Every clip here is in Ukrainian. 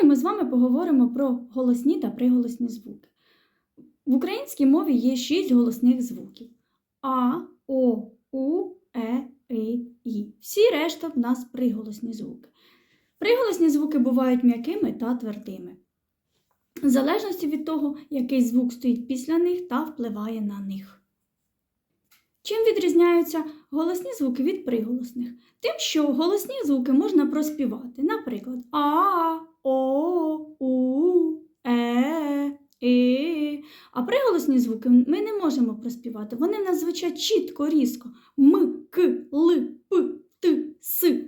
Сьогодні ми з вами поговоримо про голосні та приголосні звуки. В українській мові є шість голосних звуків: А, О, У, Е, И, І. Всі решта в нас приголосні звуки. Приголосні звуки бувають м'якими та твердими. В залежності від того, який звук стоїть після них та впливає на них. Чим відрізняються голосні звуки від приголосних? Тим, що голосні звуки можна проспівати. Наприклад, А, О, У, Е, І. А приголосні звуки ми не можемо проспівати. Вони в нас звучать чітко, різко. М, К, Л, П, Т, С.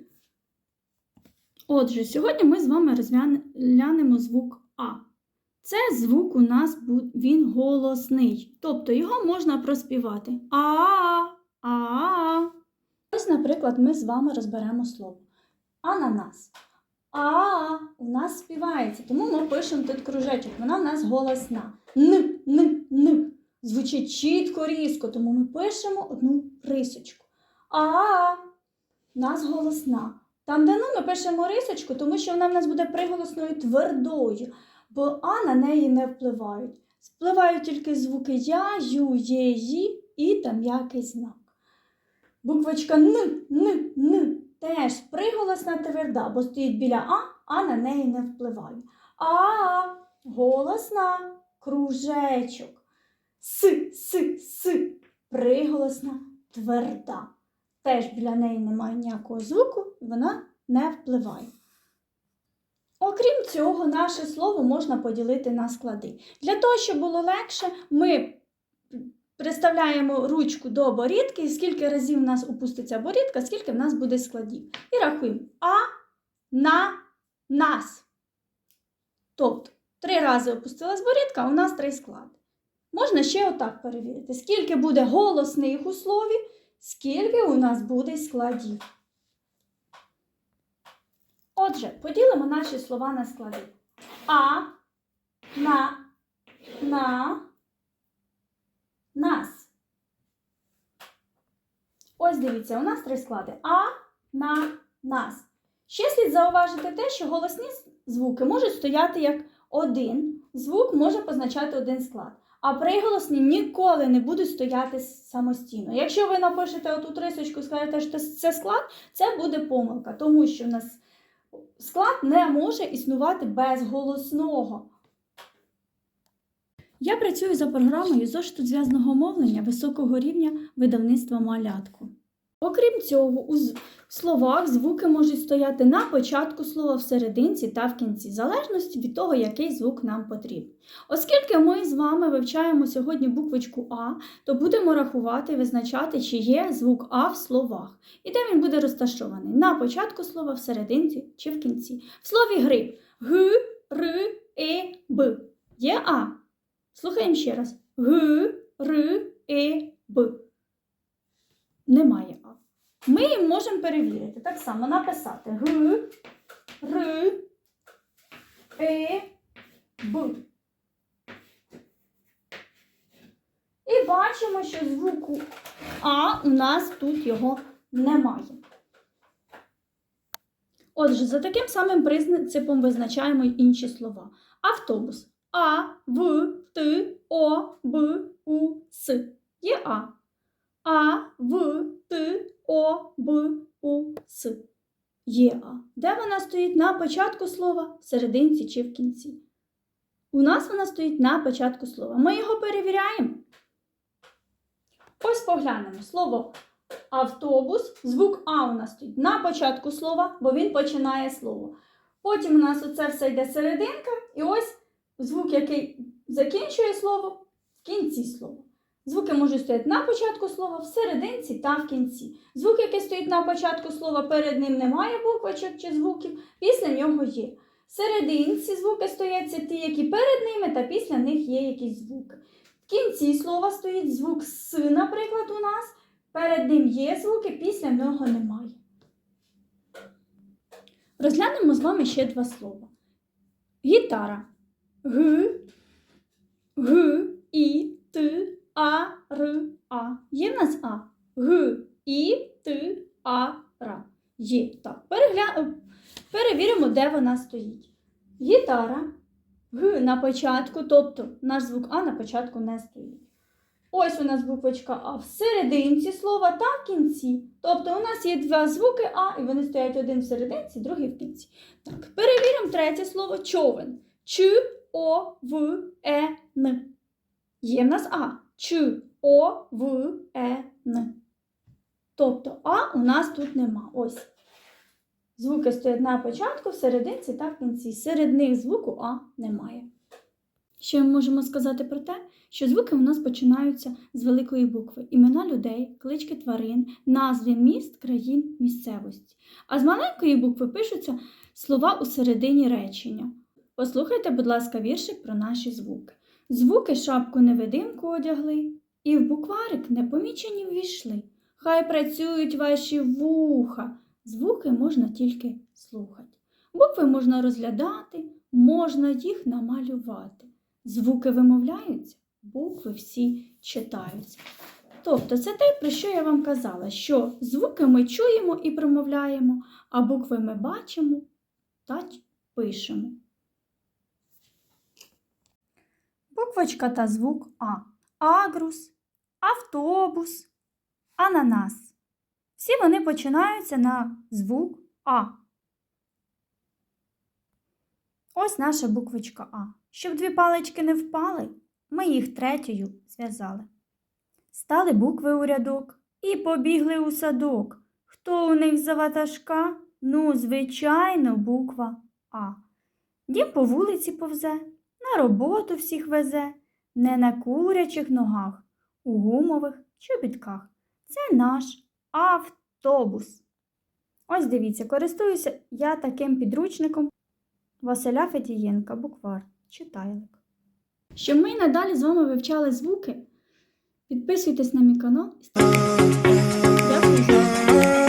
Отже, сьогодні ми з вами розглянемо звук А. Це звук у нас він голосний, тобто його можна проспівати. А, а. Ось, наприклад, ми з вами розберемо слово. Ананас. А у нас співається, тому ми пишемо тут кружечок. Вона в нас голосна. Н, н, н. Звучить чітко, різко, тому ми пишемо одну рисочку. А в нас голосна. Там, де ну, ми пишемо рисочку, тому що вона в нас буде приголосною твердою, бо А на неї не впливають. Впливають тільки звуки Я, Ю, Є, Ї і там м'який знак. Буквочка Н, Н, Н теж приголосна тверда, бо стоїть біля А, а на неї не впливає. А голосна кружечок. С, С, С приголосна тверда. Теж біля неї немає ніякого звуку, вона не впливає. Окрім цього, наше слово можна поділити на склади. Для того, щоб було легше, ми приставляємо ручку до борідки, і скільки разів в нас опуститься борідка, скільки в нас буде складів. І рахуємо А на нас. Тобто, три рази опустилась борідка, у нас три склади. Можна ще отак перевірити, скільки буде голосних у слові, скільки у нас буде складів. Отже, поділимо наші слова на склади. А, на, на, нас. Ось дивіться, у нас три склади. А, на, нас. Ще слід зауважити те, що голосні звуки можуть стояти як один. Звук може позначати один склад. А приголосні ніколи не будуть стояти самостійно. Якщо ви напишете оту рисочку і скажете, що це склад, це буде помилка, тому що в нас склад не може існувати без голосного. Я працюю за програмою зошиту зв'язного мовлення високого рівня видавництва малятку. Окрім цього, у словах звуки можуть стояти на початку слова, в серединці та в кінці, в залежності від того, який звук нам потрібен. Оскільки ми з вами вивчаємо сьогодні буквочку А, то будемо рахувати і визначати, чи є звук А в словах, і де він буде розташований на початку слова, в серединці чи в кінці. В слові гриб Г, Р, Е, Б. Є А. Слухаємо ще раз. Г, Р, Е, Б. Немає А. Ми їм можемо перевірити. Так само написати Г, Р, Е, Б. І бачимо, що звуку А у нас тут його немає. Отже, за таким самим принципом визначаємо інші слова. Автобус. А, В, Т, О, Б, У, С. Є А. А, В, Т, О, Б. Є А. Де вона стоїть на початку слова, в серединці чи в кінці? У нас вона стоїть на початку слова. Ми його перевіряємо. Ось поглянемо слово автобус. Звук А у нас стоїть на початку слова, бо він починає слово. Потім у нас оце все йде серединка, і ось звук, який закінчує слово, в кінці слова. Звуки можуть стояти на початку слова, в серединці та в кінці. Звук, який стоїть на початку слова, перед ним немає буквочок чи звуків, після нього є. В серединці звуки стоять ті, які перед ними, та після них є якісь звуки. В кінці слова стоїть звук С, наприклад, у нас. Перед ним є звуки, після нього немає. Розглянемо з вами ще два слова. Гітара. Г, Г, І, Т, А, Р, А. Є в нас А. Г, І, Т, А, Р. Є. Так, перегля... перевіримо, де вона стоїть. Гітара. Г на початку, тобто наш звук А на початку не стоїть. Ось у нас буквочка А в серединці слова та в кінці. Тобто у нас є два звуки А, і вони стоять один в серединці, другий в кінці. Так, перевіримо третє слово човен. Ч, О, В, Е, Н. Є в нас А. Ч, О, В, Е, Н. Тобто А у нас тут нема. Ось. Звуки стоять на початку, в серединці та в кінці. Серед них звуку А немає. Ще ми можемо сказати про те, що звуки у нас починаються з великої букви: імена людей, клички тварин, назви міст, країн, місцевості. А з маленької букви пишуться слова у середині речення. Послухайте, будь ласка, віршик про наші звуки. Звуки шапку невидимку одягли, і в букварик непомічені ввійшли. Хай працюють ваші вуха. Звуки можна тільки слухати. Букви можна розглядати, можна їх намалювати. Звуки вимовляються, букви всі читаються. Тобто це те, про що я вам казала, що звуки ми чуємо і промовляємо, а букви ми бачимо та пишемо. Буквочка та звук А. Агрус, автобус, ананас. Всі вони починаються на звук А. Ось наша буквочка А. Щоб дві палички не впали, ми їх третьою зв'язали. Стали букви у рядок і побігли у садок. Хто у них за ватажка? Ну, звичайно, буква А. Дім по вулиці повзе, на роботу всіх везе, не на курячих ногах, у гумових чобітках. Це наш автобус. Ось дивіться, користуюся я таким підручником Василя Фетієнка, буквар, читайлик. Щоб ми надалі з вами вивчали звуки, підписуйтесь на мій канал. Дякую за.